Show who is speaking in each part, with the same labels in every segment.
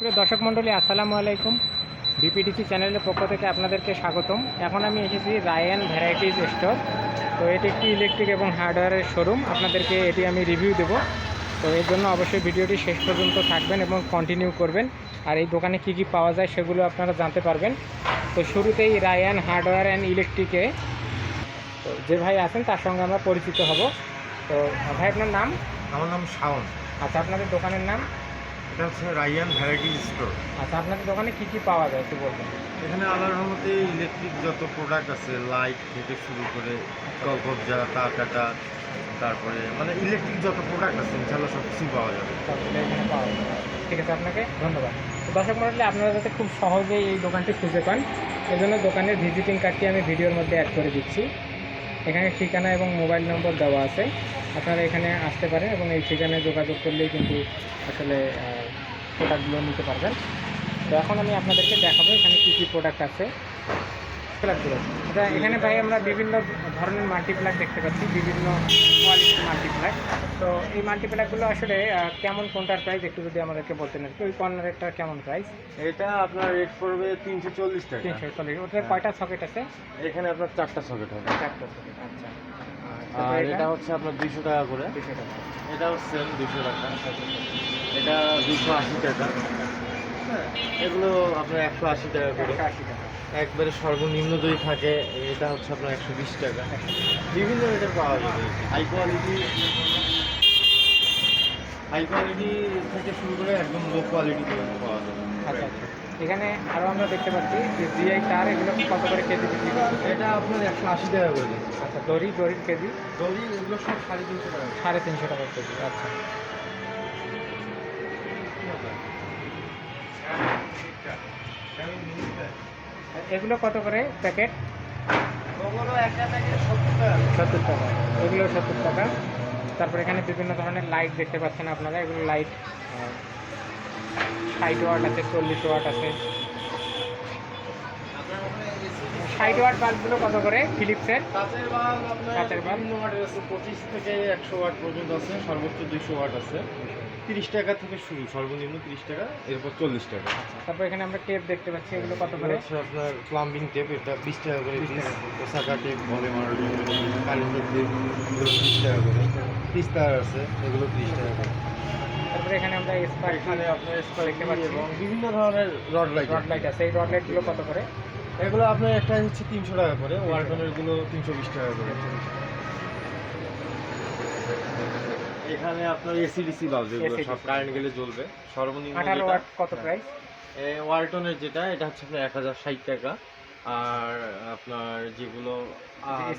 Speaker 1: প্রিয় দর্শক মণ্ডলী আসসালামু আলাইকুম। বিপিডিসি চ্যানেলের পক্ষ থেকে আপনাদেরকে স্বাগতম। এখন আমি এসেছি রায়ান ভ্যারাইটিস স্টোর। তো এটি একটি ইলেকট্রিক এবং হার্ডওয়্যারের শোরুম। আপনাদেরকে এটি আমি রিভিউ দেব। তো এর জন্য অবশ্যই ভিডিওটি শেষ পর্যন্ত থাকবেন এবং কন্টিনিউ করবেন। আর এই দোকানে কি কি পাওয়া যায় সেগুলো আপনারা জানতে পারবেন। তো শুরুতেই রায়ান হার্ডওয়্যার অ্যান্ড ইলেকট্রিকে। তো যে ভাই আছেন তার সঙ্গে আমরা পরিচিত হব। তো ভাই আপনার নাম?
Speaker 2: আমার নাম শাওন।
Speaker 1: আচ্ছা আপনাদের দোকানের নাম?
Speaker 2: এটা হচ্ছে রাইয়ান ভ্যারাইটি স্টোর।
Speaker 1: আচ্ছা আপনাদের দোকানে কী কী পাওয়া যায় একটু বলবেন?
Speaker 2: এখানে আল্লাহর রহমতে ইলেকট্রিক যত প্রোডাক্ট আছে লাইট থেকে শুরু করে কলকবজা তার কাটা তারপরে মানে ইলেকট্রিক যত প্রোডাক্ট আছে ইনশাল্লাহ সব কিছুই পাওয়া যাবে।
Speaker 1: সবগুলো এখানে পাওয়া যায় ঠিক আছে আপনাকে ধন্যবাদ। তো দর্শক মন্ডলী আপনারা যাতে খুব সহজেই এই দোকানটি খুঁজে পান এজন্য দোকানের ভিজিটিং কার্ডটি আমি ভিডিওর মধ্যে অ্যাড করে দিচ্ছি। এখানে ঠিকানা এবং মোবাইল নম্বর দেওয়া আছে। আপনারা এখানে আসতে পারেন এবং এই ঠিকানায় যোগাযোগ করলেই কিন্তু আসলে প্রোডাক্টগুলো নিতে পারবেন। তো এখন আমি আপনাদেরকে দেখাবো এখানে কী কী প্রোডাক্ট আছে। প্লাগগুলো এটা এখানে ভাই আমরা বিভিন্ন ধরনের মাল্টিপ্লাগ দেখতে পাচ্ছি বিভিন্ন কোয়ালিটির মাল্টিপ্লাগ তো এই মাল্টিপ্লাগগুলো আসলে কেমন কোনটার প্রাইস একটু যদি আমাদেরকে বলতেন আর কি। ওই কর্নারেরটা কেমন প্রাইস
Speaker 2: এটা আপনার রেট পড়বে তিনশো চল্লিশ টাকা।
Speaker 1: তিনশো চল্লিশ। ওটার কয়টা সকেট আছে?
Speaker 2: এখানে আপনার চারটা সকেট হবে।
Speaker 1: চারটা সকেট আচ্ছা।
Speaker 2: আর এটা হচ্ছে আপনার দুইশো টাকা করে।
Speaker 1: দুশো টাকা।
Speaker 2: এটাও সেম দুশো টাকা। এটা দুশো আশি টাকা। হ্যাঁ এগুলো আপনার একশো আশি টাকা করে।
Speaker 1: আশি টাকা।
Speaker 2: একবারে সর্বনিম্ন যদি থাকে এটা হচ্ছে আপনার একশো বিশ টাকা। বিভিন্ন রেটের পাওয়া যাবে হাই কোয়ালিটি হাই কোয়ালিটি থেকে শুরু করে একদম লো কোয়ালিটি পর্যন্ত পাওয়া যাবে
Speaker 1: আচ্ছা আচ্ছা। এখানে আরও আমরা দেখতে পাচ্ছি যে জিআই তার এগুলো কত করে কেজি বিক্রি করছে?
Speaker 2: এটা আপনার একশো আশি টাকা করে।
Speaker 1: আচ্ছা দড়ি দড়ির কেজি?
Speaker 2: দড়ি এগুলো সব সাড়ে তিনশো টাকা।
Speaker 1: সাড়ে তিনশো টাকা কেজি আচ্ছা। এগুলো কত করে প্যাকেট?
Speaker 2: সত্তর টাকা।
Speaker 1: এগুলো সত্তর টাকা। তারপর এখানে বিভিন্ন ধরনের লাইট দেখতে পাচ্ছেন আপনারা। এগুলো লাইট ষাট ওয়াট আছে চল্লিশ ওয়াট আছে। ষাট ওয়াট বাল্বগুলো কত করে ফিলিপসের
Speaker 2: কাঁচের বাল্ব পঁচিশ থেকে একশো ওয়াট পর্যন্ত আছে। সর্বোচ্চ দুইশো ওয়াট আছে। তিরিশ টাকা থেকে শুরু সর্বনিম্ন তিরিশ টাকা এরপর চল্লিশ টাকা।
Speaker 1: তারপর এখানে আমরা টেপ দেখতে পাচ্ছি এগুলো কত করে?
Speaker 2: হচ্ছে আপনার প্লাম্বিং টেপ এটা বিশ টাকা করে
Speaker 1: 20 টাকা। করে।
Speaker 2: ওসাকা টেপ বলে মারার জন্য কারেন্টের টেপ এগুলো তিরিশ টাকা করে। তিস্তার আছে এগুলো তিরিশ টাকা করে।
Speaker 1: তারপরে এখানে আমরা স্পার্ক
Speaker 2: এখানে আপনার
Speaker 1: দেখতে
Speaker 2: স্পার্কি
Speaker 1: পাচ্ছি।
Speaker 2: এবং বিভিন্ন ধরনের রড লাইট
Speaker 1: রড লাইট আছে এই রড লাইটগুলো কত করে?
Speaker 2: এগুলো আপনার একটা হচ্ছে তিনশো টাকা করে ওয়ার্টনেরগুলো তিনশো বিশ টাকা করে। এখানে আপনার এসিডিসি বাল্ব যেগুলো সব কারেন্ট গেলে জ্বলবে। সর্বনিম্ন
Speaker 1: আঠারো
Speaker 2: যেটা-
Speaker 1: ওয়াট কত
Speaker 2: হ্যাঁ।
Speaker 1: প্রাইস
Speaker 2: এ, ওয়ালটনের যেটা এটা হচ্ছে আপনার এক হাজার ষাট টাকা। আর আপনার যেগুলো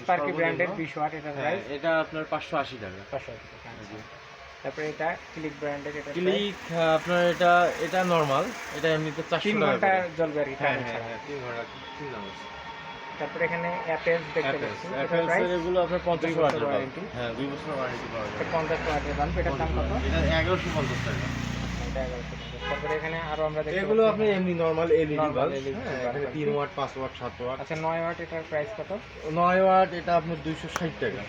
Speaker 1: স্পার্কি ব্র্যান্ডের বিশ ওয়াট এটা
Speaker 2: হ্যাঁ,
Speaker 1: প্রাইস
Speaker 2: এটা আপনার পাঁচশো আশি টাকা।
Speaker 1: পাঁচশো আশি টাকা, আচ্ছা। তারপরে এটা ক্লিক ব্র্যান্ডের এটা
Speaker 2: ক্লিক আপনার এটা এটা নর্মাল এটা এমনিতে চারশো
Speaker 1: তিন
Speaker 2: টাকা ঘণ্টা
Speaker 1: জ্বলবে আর কি
Speaker 2: হ্যাঁ হ্যাঁ। হ্যাঁ তিন ঘণ্টা তিন নাম্বার
Speaker 1: তারপরে এখানে অ্যাপেলস দেখতে পাচ্ছি।
Speaker 2: অ্যাপেলস এগুলো আপনার পঞ্চাশ
Speaker 1: দুই বছর
Speaker 2: ওয়াটের বাল্ব হ্যাঁ দুই বছর ওয়ারেন্টি পাওয়া যাবে।
Speaker 1: পঞ্চাশ ওয়াটের বাল্ব এটার দাম কত?
Speaker 2: এটা এগারোশো পঞ্চাশ টাকা।
Speaker 1: তারপরে এখানে আরও আমরা দেখতে
Speaker 2: এগুলো আপনি এমনি নর্মাল এলইডি বাল্ব হ্যাঁ এখানে
Speaker 1: আর কি।
Speaker 2: তিন ওয়াট পাঁচ ওয়াট সাত ওয়াট।
Speaker 1: আচ্ছা নয় ওয়াট এটার প্রাইস কত?
Speaker 2: নয় ওয়াট এটা আপনার দুইশো ষাট টাকা।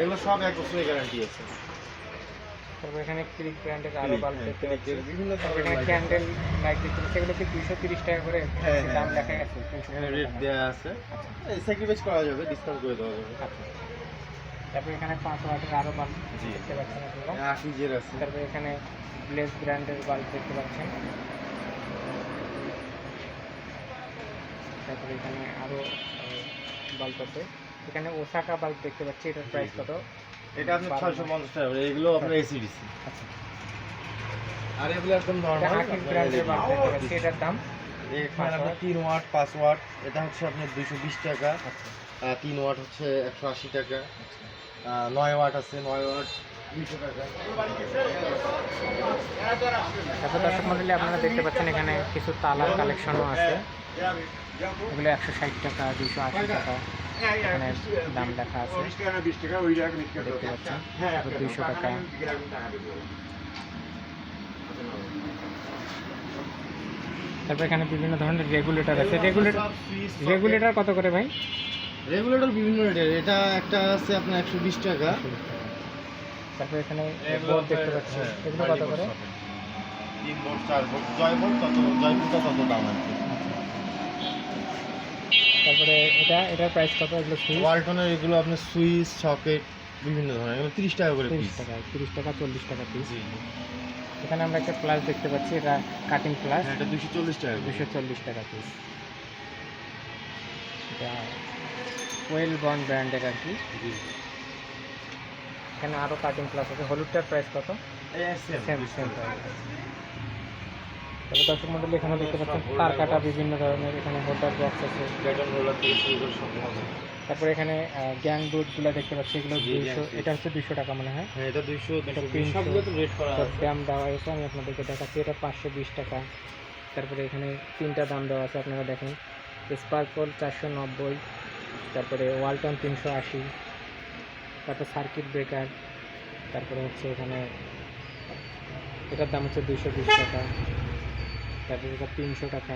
Speaker 2: এগুলো সব এক বছরের গ্যারান্টি আছে।
Speaker 1: তারপরে এখানে ক্লিক ব্র্যান্ডের আরও
Speaker 2: Click,
Speaker 1: বাল্ব
Speaker 2: হ্যাঁ,
Speaker 1: দেখতে পাচ্ছি।
Speaker 2: বিভিন্ন
Speaker 1: এখানে ক্যান্ডেল লাইট দেখতে পাচ্ছি। এগুলো কি দুইশো তিরিশ টাকা করে?
Speaker 2: হ্যাঁ,
Speaker 1: দাম
Speaker 2: হ্যাঁ।
Speaker 1: লেখা আছে তিনশো
Speaker 2: এখানে
Speaker 1: টাকা।
Speaker 2: রেট দেওয়া আছে।
Speaker 1: আচ্ছা।
Speaker 2: স্যাক্রিফাইস করা যাবে ডিসকাউন্ট করে দেওয়া যাবে।
Speaker 1: আচ্ছা। তারপরে এখানে পাঁচ ওয়াটের আরও বাল্ব দেখতে পাচ্ছেন আপনারা।
Speaker 2: আশি জের আছে।
Speaker 1: তারপরে এখানে ব্লেজ ব্র্যান্ডের বাল্ব দেখতে পাচ্ছেন। তারপরে এখানে আরও বাল্ব আছে। এখানে ওসাকা বাল্ব দেখতে পাচ্ছি। এটার প্রাইস কত?
Speaker 2: এটা আপনার ছয়শো পঞ্চাশ টাকা এগুলো আপনার এসিডিসি
Speaker 1: আচ্ছা।
Speaker 2: আর এগুলো একদম নর্মাল
Speaker 1: আকিস দেখতে দাম?
Speaker 2: এখানে আপনার তিন ওয়াট পাঁচ ওয়াট এটা হচ্ছে আপনার বিশ টাকা।
Speaker 1: আচ্ছা।
Speaker 2: তিন ওয়াট হচ্ছে একশো আশি টাকা। নয় ওয়াট আছে নয় ওয়াট
Speaker 1: দর্শক মন্ডলী আপনারা দেখতে পাচ্ছেন এখানে কিছু তালার কালেকশনও আছে। এগুলো একশো ষাট টাকা দুশো আশি টাকা। এখানে দাম লেখা আছে। দেখতে পাচ্ছেন? তারপর দুইশো টাকা তারপর এখানে বিভিন্ন ধরনের রেগুলেটর আছে। রেগুলেটর রেগুলেটর কত করে ভাই?
Speaker 2: রেগুলেটর বিভিন্ন রেটের এটা একটা আছে আপনার একশো বিশ টাকা।
Speaker 1: তারপর এখানে বোর্ড দেখতে পাচ্ছি
Speaker 2: হ্যাঁ,
Speaker 1: এগুলো কত করে?
Speaker 2: তিন ভোল্ট চার ভোল্ট জয় ভোল্ট তত জয় ফুটা তত দাম কি।
Speaker 1: তারপরে এটা এটার প্রাইস কত? এগুলো সুইচ
Speaker 2: ওয়ালটনের এগুলো আপনার সুইচ সকেট বিভিন্ন ধরনের। এগুলো তিরিশ টাকা করে
Speaker 1: তিরিশ
Speaker 2: পিস
Speaker 1: টাকা তিরিশ টাকা চল্লিশ টাকা পিস
Speaker 2: জি।
Speaker 1: এখানে আমরা একটা প্লাস দেখতে পাচ্ছি এটা কাটিং প্লাস
Speaker 2: হ্যাঁ এটা দুশো চল্লিশ টাকা
Speaker 1: দুশো চল্লিশ টাকা পিস এটা ওয়েল বন ব্র্যান্ডের আর কি।
Speaker 2: জি।
Speaker 1: এখানে আরও কাটিং প্লাস আছে। হলুদটার প্রাইস কত?
Speaker 2: সেম
Speaker 1: সেম প্রাইস তবে দর্শক মন্ডলী এখানে দেখতে পাচ্ছেন তার কাটা বিভিন্ন ধরনের এখানে হোল্ডার বক্স আছে। তারপরে এখানে গ্যাং বুটগুলো দেখতে পাচ্ছি এগুলো দুইশো এটা হচ্ছে দুশো টাকা মনে হয়।
Speaker 2: হ্যাঁ এটা দুইশো
Speaker 1: দাম দেওয়া হয়েছে আমি আপনাদেরকে দেখাচ্ছি এটা পাঁচশো বিশ টাকা। তারপরে এখানে তিনটা দাম দেওয়া আছে আপনারা দেখেন। স্পার্কল চারশো নব্বই তারপরে ওয়ালটন তিনশো আশি তারপর সার্কিট ব্রেকার তারপরে হচ্ছে এখানে এটার দাম হচ্ছে দুশো বিশ টাকা। তারপরে এটা তিনশো টাকা।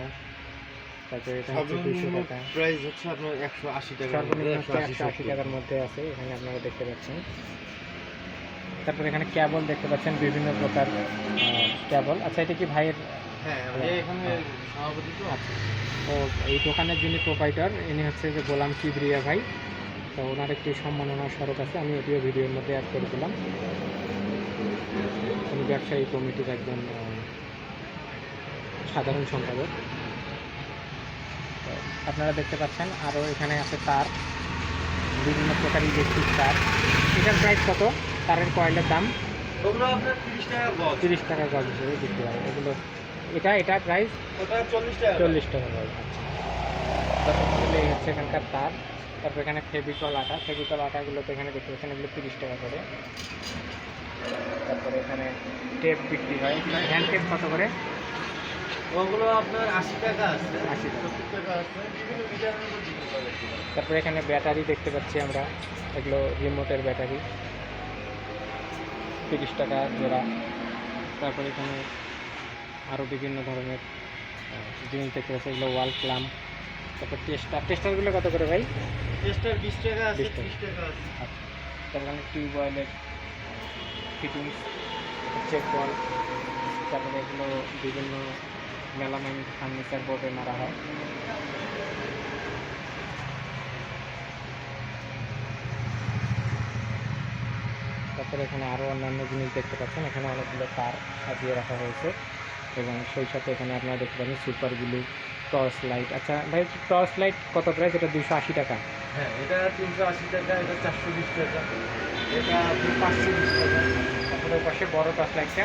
Speaker 1: তারপরে এটা হচ্ছে দুশো টাকা।
Speaker 2: প্রাইস হচ্ছে আপনার একশো আশি টাকা
Speaker 1: সর্বনিম্ন হচ্ছে একশো আশি টাকার মধ্যে আছে এখানে আপনারা দেখতে পাচ্ছেন। তারপরে এখানে ক্যাবল দেখতে পাচ্ছেন বিভিন্ন প্রকার ক্যাবল। আচ্ছা এটা কি ভাইয়ের?
Speaker 2: হ্যাঁ এখানে সভাপতি তো।
Speaker 1: আচ্ছা। তো এই দোকানের যিনি প্রোপাইটার ইনি হচ্ছে যে গোলাম কিবরিয়া ভাই। তো ওনার একটি সম্মাননা স্মারক আছে আমি এটিও ভিডিওর মধ্যে অ্যাড করে দিলাম। উনি ব্যবসায়ী কমিটির একজন সাধারণ সম্পাদক। আপনারা দেখতে পাচ্ছেন আরও এখানে আছে তার। বিভিন্ন প্রকার ইলেকট্রিক তার। এটার প্রাইস কত? তারের কয়েলের দাম?
Speaker 2: তিরিশ টাকা গজ।
Speaker 1: হিসেবে বিক্রি হয়। এগুলো এটা এটা প্রাইস
Speaker 2: চল্লিশ টাকা
Speaker 1: গজ। আচ্ছা। হচ্ছে এখানকার তার। তারপর এখানে ফেভিকল আটা। ফেভিকল আটাগুলো তো এখানে দেখতে পাচ্ছেন এগুলো তিরিশ টাকা করে। তারপরে এখানে টেপ বিক্রি হয়। হ্যান্ড টেপ কত করে?
Speaker 2: ওগুলো আপনার আশি টাকা আছে
Speaker 1: 80 টাকা।
Speaker 2: আছে বিভিন্ন ডিজাইনের উপর ডিপেন্ড করে
Speaker 1: তারপরে এখানে ব্যাটারি দেখতে পাচ্ছি আমরা এগুলো রিমোটের ব্যাটারি। তিরিশ টাকা জোড়া। তারপরে এখানে আরও বিভিন্ন ধরনের জিনিস দেখতে পাচ্ছি এগুলো ওয়াল ক্লাম। তারপর টেস্টার টেস্টারগুলো কত করে ভাই?
Speaker 2: টেস্টার বিশ টাকা আছে
Speaker 1: 20 টাকা।
Speaker 2: আছে।
Speaker 1: আচ্ছা। তারপর টিউব অয়েলের ফিটিংস চেক বল তারপরে এগুলো বিভিন্ন মেলামাইন ফার্নিচার বোর্ডে মারা হয়। তারপরে এখানে আরও অন্যান্য জিনিস দেখতে পাচ্ছেন। এখানে অনেকগুলো তার সাজিয়ে রাখা হয়েছে এবং সেই সাথে এখানে আপনারা দেখতে পাচ্ছেন সুপার গ্লু টর্চ লাইট। আচ্ছা ভাই, টর্চ লাইট কত প্রাইস? এটা দুশো আশি টাকা।
Speaker 2: হ্যাঁ এটা তিনশো আশি টাকা, এটা চারশো বিশ টাকা। এটা পাঁচশো বিশ টাকা।
Speaker 1: তারপরে পাশে বড় টর্চ লাইটটা